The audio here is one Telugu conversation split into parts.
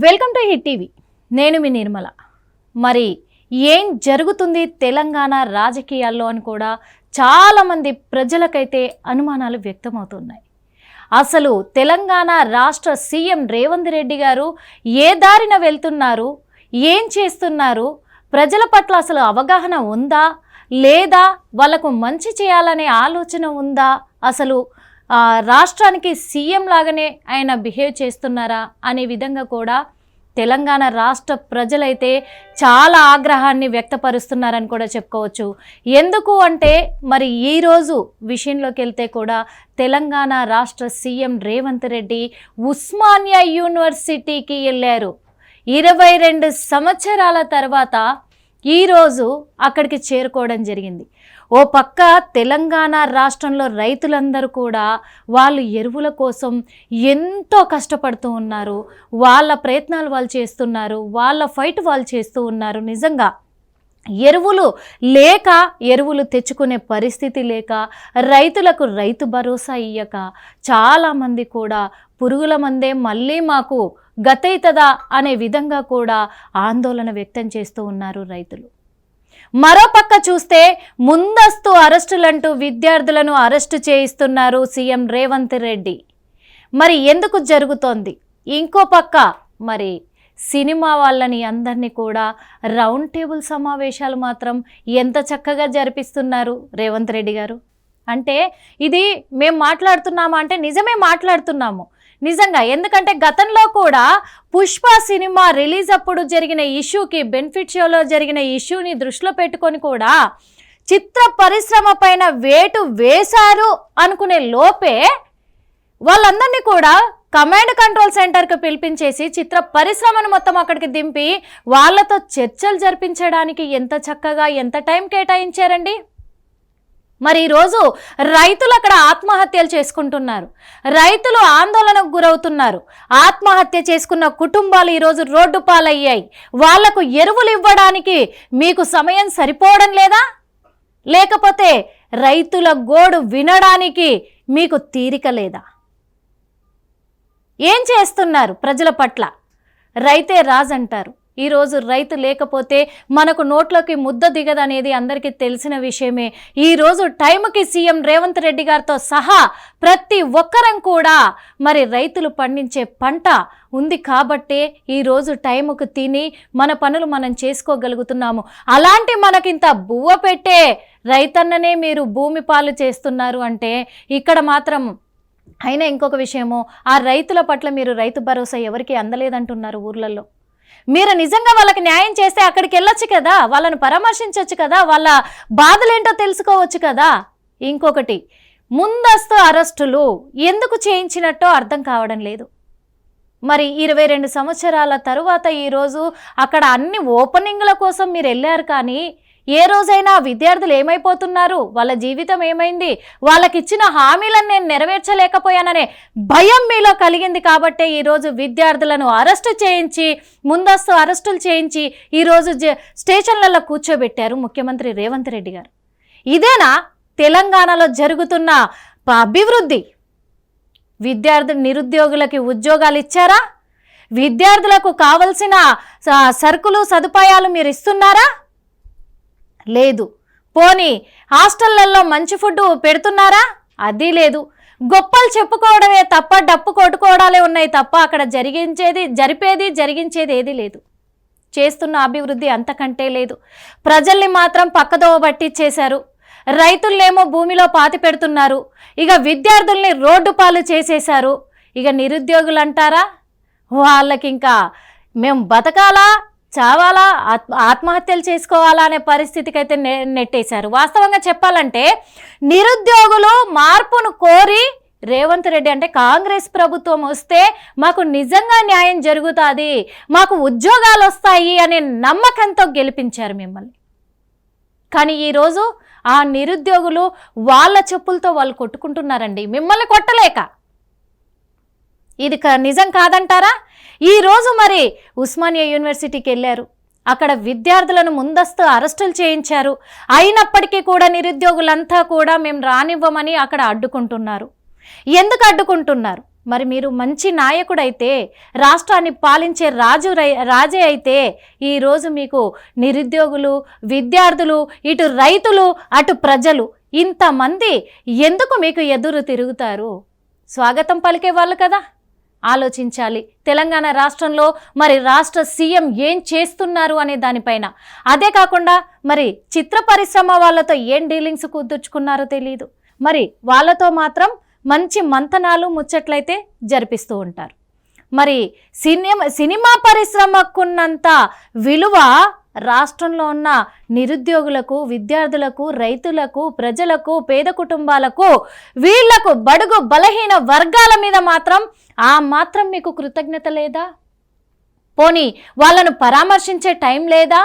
Welcome to hit TV. నేను మీ నిర్మల. మరి ఏం జరుగుతుంది తెలంగాణ రాజకీయాల్లో అని కూడా చాలామంది ప్రజలకైతే అనుమానాలు వ్యక్తమవుతున్నాయి. అసలు తెలంగాణ రాష్ట్ర సీఎం రేవంత్ రెడ్డి గారు ఏ దారిన వెళ్తున్నారు? ఏం చేస్తున్నారు? ప్రజల పట్ల అసలు అవగాహన ఉందా? లేదా వాళ్ళకు మంచి చేయాలనే ఆలోచన ఉందా? అసలు రాష్ట్రానికి సీఎం లాగానే ఆయన బిహేవ్ చేస్తున్నారా అనే విధంగా కూడా తెలంగాణ రాష్ట్ర ప్రజలైతే చాలా ఆగ్రహాన్ని వ్యక్తపరుస్తున్నారని కూడా చెప్పుకోవచ్చు. ఎందుకు అంటే మరి ఈరోజు విషయంలోకి వెళ్తే కూడా తెలంగాణ రాష్ట్ర సీఎం రేవంత్ రెడ్డి ఉస్మానియా యూనివర్సిటీకి వెళ్ళారు. ఇరవై రెండు సంవత్సరాల తర్వాత ఈరోజు అక్కడికి చేరుకోవడం జరిగింది. ఓ పక్క తెలంగాణ రాష్ట్రంలో రైతులందరూ కూడా వాళ్ళు ఎరువుల కోసం ఎంతో కష్టపడుతూ ఉన్నారు. వాళ్ళ ప్రయత్నాలు వాళ్ళు చేస్తున్నారు. వాళ్ళ ఫైట్ వాళ్ళు చేస్తూ ఉన్నారు. నిజంగా ఎరువులు లేక ఎరువులు తెచ్చుకునే పరిస్థితి లేక రైతులకు రైతు భరోసా ఇయ్యక చాలామంది కూడా పురుగుల మందే మళ్ళీ మాకు గతైతదా అనే విధంగా కూడా ఆందోళన వ్యక్తం చేస్తూ ఉన్నారు రైతులు. మరోపక్క చూస్తే ముందస్తు అరెస్టులంటూ విద్యార్థులను అరెస్టు చేయిస్తున్నారు సీఎం రేవంత్ రెడ్డి. మరి ఎందుకు జరుగుతోంది? ఇంకో పక్క మరి సినిమా వాళ్ళని అందరినీ కూడా రౌండ్ టేబుల్ సమావేశాలు మాత్రం ఎంత చక్కగా జరిపిస్తున్నారు రేవంత్ రెడ్డి గారు? అంటే ఇది మేము మాట్లాడుతున్నామా? అంటే నిజమే మాట్లాడుతున్నాము. నిజంగా ఎందుకంటే గతంలో కూడా పుష్ప సినిమా రిలీజ్ అప్పుడు జరిగిన ఇష్యూకి బెనిఫిట్ షోలో జరిగిన ఇష్యూని దృష్టిలో పెట్టుకొని కూడా చిత్ర పరిశ్రమ పైన వేటు వేశారు అనుకునే లోపే వాళ్ళందరినీ కూడా కమాండ్ కంట్రోల్ సెంటర్కి పిలిపించేసి చిత్ర పరిశ్రమను మొత్తం అక్కడికి దింపి వాళ్ళతో చర్చలు జరిపించడానికి ఎంత చక్కగా ఎంత టైం కేటాయించారండి? మరి ఈరోజు రైతులు అక్కడ ఆత్మహత్యలు చేసుకుంటున్నారు. రైతులు ఆందోళనకు గురవుతున్నారు. ఆత్మహత్య చేసుకున్న కుటుంబాలు ఈరోజు రోడ్డు పాలయ్యాయి. వాళ్ళకు ఎరువులు ఇవ్వడానికి మీకు సమయం సరిపోవడం లేదా? లేకపోతే రైతుల గోడు వినడానికి మీకు తీరిక లేదా? ఏం చేస్తున్నారు ప్రజల పట్ల? రైతే రాజు అంటారు ఈరోజు రైతు లేకపోతే మనకు నోట్లోకి ముద్ద దిగదనేది అందరికీ తెలిసిన విషయమే. ఈరోజు టైంకి సీఎం రేవంత్ రెడ్డి గారితో సహా ప్రతి ఒక్కరం కూడా మరి రైతులు పండించే పంట ఉంది కాబట్టే ఈరోజు టైంకు తిని మన పనులు మనం చేసుకోగలుగుతున్నాము. అలాంటి మనకింత బువ్వ పెట్టే రైతన్ననే మీరు భూమి పాలు చేస్తున్నారు అంటే ఇక్కడ మాత్రం అయినా ఇంకొక విషయము ఆ రైతుల పట్ల మీరు రైతు భరోసా ఎవరికి అందలేదంటున్నారు ఊర్లలో. మీరు నిజంగా వాళ్ళకి న్యాయం చేస్తే అక్కడికి వెళ్ళొచ్చు కదా? వాళ్ళని పరామర్శించవచ్చు కదా? వాళ్ళ బాధలేంటో తెలుసుకోవచ్చు కదా? ఇంకొకటి ముందస్తు అరెస్టులు ఎందుకు చేయించినట్టో అర్థం కావడం లేదు. మరి ఇరవై రెండు సంవత్సరాల తరువాత ఈరోజు అక్కడ అన్ని ఓపెనింగ్ల కోసం మీరు వెళ్ళారు కానీ ఏ రోజైనా విద్యార్థులు ఏమైపోతున్నారు? వాళ్ళ జీవితం ఏమైంది? వాళ్ళకిచ్చిన హామీలను నేను నెరవేర్చలేకపోయాననే భయం మీలో కలిగింది కాబట్టే ఈరోజు విద్యార్థులను అరెస్టు చేయించి ముందస్తు అరెస్టులు చేయించి ఈరోజు జ- స్టేషన్లలో కూర్చోబెట్టారు ముఖ్యమంత్రి రేవంత్ రెడ్డి గారు. ఇదేనా తెలంగాణలో జరుగుతున్న అభివృద్ధి? విద్యార్థి నిరుద్యోగులకి ఉద్యోగాలు ఇచ్చారా? విద్యార్థులకు కావలసిన సరుకులు సదుపాయాలు మీరు ఇస్తున్నారా? లేదు. పోనీ హాస్టళ్ళలో మంచి ఫుడ్ పెడుతున్నారా? అది లేదు. గొప్పలు చెప్పుకోవడమే తప్ప డప్పు కొట్టుకోవడాలే ఉన్నాయి తప్ప అక్కడ జరిగించేది జరిపేది జరిగించేది ఏది లేదు. చేస్తున్న అభివృద్ధి అంతకంటే లేదు. ప్రజల్ని మాత్రం పక్కదోవ పట్టించేశారు రైతుల్నేమో భూమిలో పాతి పెడుతున్నారు. ఇక విద్యార్థుల్ని రోడ్డు పాలు చేసేశారు. ఇక నిరుద్యోగులు అంటారా వాళ్ళకి ఇంకా మేము బతకాలా? చావాలా? ఆత్మ ఆత్మహత్యలు చేసుకోవాలా అనే పరిస్థితికి అయితే నె నెట్టేశారు. వాస్తవంగా చెప్పాలంటే నిరుద్యోగులు మార్పును కోరి రేవంత్ రెడ్డి అంటే కాంగ్రెస్ ప్రభుత్వం వస్తే మాకు నిజంగా న్యాయం జరుగుతుంది మాకు ఉద్యోగాలు వస్తాయి అనే నమ్మకంతో గెలిపించారు మిమ్మల్ని. కానీ ఈరోజు ఆ నిరుద్యోగులు వాళ్ళ చెప్పులతో వాళ్ళు కొట్టుకుంటున్నారండి. మిమ్మల్ని కొట్టలేక. ఇది క- నిజం కాదంటారా? ఈరోజు మరి ఉస్మానియా యూనివర్సిటీకి వెళ్ళారు. అక్కడ విద్యార్థులను ముందస్తు అరెస్టులు చేయించారు. అయినప్పటికీ కూడా నిరుద్యోగులంతా కూడా మేము రానివ్వమని అక్కడ అడ్డుకుంటున్నారు. ఎందుకు అడ్డుకుంటున్నారు? మరి మీరు మంచి నాయకుడైతే రాష్ట్రాన్ని పాలించే రాజు రాజే అయితే ఈరోజు మీకు నిరుద్యోగులు విద్యార్థులు ఇటు రైతులు అటు ప్రజలు ఇంతమంది ఎందుకు మీకు ఎదురు తిరుగుతారు? స్వాగతం పలికే వాళ్ళు కదా. ఆలోచించాలి. తెలంగాణ రాష్ట్రంలో మరి రాష్ట్ర సీఎం ఏం చేస్తున్నారు అనే దానిపైన. అదే కాకుండా మరి చిత్ర పరిశ్రమ వాళ్ళతో ఏం డీలింగ్స్ కుదుర్చుకున్నారో తెలియదు మరి వాళ్ళతో మాత్రం మంచి మంతనాలు ముచ్చట్లయితే జరిపిస్తూ ఉంటారు. మరి సినిమా సినిమా పరిశ్రమకున్నంత విలువ రాష్ట్రంలో ఉన్న నిరుద్యోగులకు విద్యార్థులకు రైతులకు ప్రజలకు పేద కుటుంబాలకు వీళ్ళకు బడుగు బలహీన వర్గాల మీద మాత్రం ఆ మాత్రం మీకు కృతజ్ఞత లేదా? పోనీ వాళ్ళను పరామర్శించే టైం లేదా?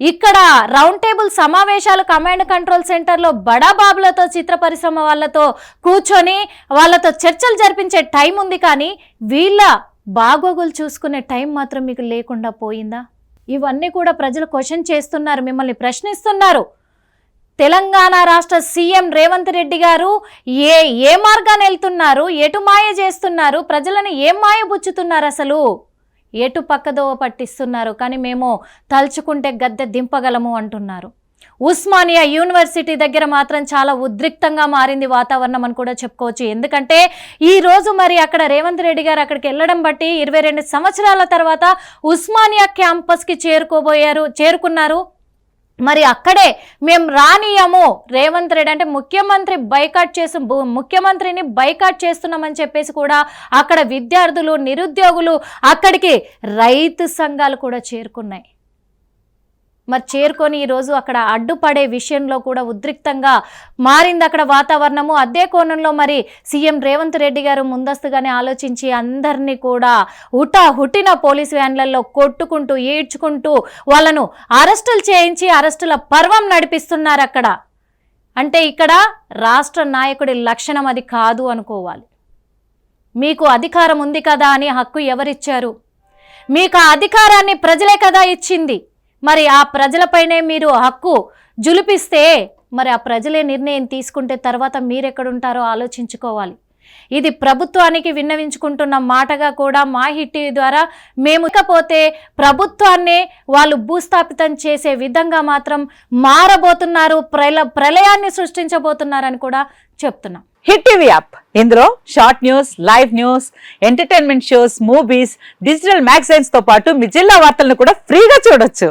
ఇక్కడ రౌండ్ టేబుల్ సమావేశాలు కమాండ్ కంట్రోల్ సెంటర్లో బడాబాబులతో చిత్ర పరిశ్రమ వాళ్ళతో కూర్చొని వాళ్ళతో చర్చలు జరిపించే టైం ఉంది కానీ వీళ్ళ బాగోగులు చూసుకునే టైం మాత్రం మీకు లేకుండా పోయిందా? ఇవన్నీ కూడా ప్రజలు క్వశ్చన్ చేస్తున్నారు మిమ్మల్ని ప్రశ్నిస్తున్నారు. తెలంగాణ రాష్ట్ర సీఎం రేవంత్ రెడ్డి గారు ఏ ఏ మార్గాన్ని వెళ్తున్నారు ఎటు మాయ చేస్తున్నారు ప్రజలను ఏం మాయ బుచ్చుతున్నారు అసలు? ఎటు పక్కదోవ పట్టిస్తున్నారు కానీ మేము తలుచుకుంటే గద్దె దింపగలము అంటున్నారు. ఉస్మానియా యూనివర్సిటీ దగ్గర మాత్రం చాలా ఉద్రిక్తంగా మారింది వాతావరణం అని కూడా చెప్పుకోవచ్చు. ఎందుకంటే ఈ రోజు మరి అక్కడ రేవంత్ రెడ్డి గారు అక్కడికి వెళ్ళడం బట్టి ఇరవై రెండు సంవత్సరాల తర్వాత ఉస్మానియా క్యాంపస్కి చేరుకోబోయారు చేరుకున్నారు. మరి అక్కడే మేము రానియము. రేవంత్ రెడ్డి అంటే ముఖ్యమంత్రి బైకాట్ చేసి ముఖ్యమంత్రిని బైకాట్ చేస్తున్నామని చెప్పేసి కూడా అక్కడ విద్యార్థులు నిరుద్యోగులు అక్కడికి రైతు సంఘాలు కూడా చేరుకున్నాయి. మరి చేరుకొని ఈరోజు అక్కడ అడ్డుపడే విషయంలో కూడా ఉద్రిక్తంగా మారింది అక్కడ వాతావరణము. అదే కోణంలో మరి సీఎం రేవంత్ రెడ్డి గారు ముందస్తుగానే ఆలోచించి అందరినీ కూడా హుటా హుటిన పోలీస్ వ్యాన్లలో కొట్టుకుంటూ ఈడ్చుకుంటూ వాళ్ళను అరెస్టులు చేయించి అరెస్టుల పర్వం నడిపిస్తున్నారు అక్కడ. అంటే ఇక్కడ రాష్ట్ర నాయకుడి లక్షణం అది కాదు అనుకోవాలి. మీకు అధికారం ఉంది కదా అని హక్కు ఎవరిచ్చారు? మీకు ఆ అధికారాన్ని ప్రజలే కదా ఇచ్చింది. మరి ఆ ప్రజలపైనే మీరు హక్కు జులిపిస్తే మరి ఆ ప్రజలే నిర్ణయం తీసుకుంటే తర్వాత మీరెక్కడుంటారో ఆలోచించుకోవాలి. ఇది ప్రభుత్వానికి విన్నవించుకుంటున్న మాటగా కూడా మా హిట్ టీవీ ద్వారా మేము ఇకపోతే ప్రభుత్వాన్నే వాళ్ళు భూస్థాపితం చేసే విధంగా మాత్రం మారబోతున్నారు ప్రల ప్రళయాన్ని సృష్టించబోతున్నారని కూడా చెప్తున్నాం. Hit TV app. ఇందులో short news live news entertainment shows movies digital మ్యాగజైన్స్తో పాటు మీ జిల్లా వార్తలను కూడా ఫ్రీగా చూడొచ్చు.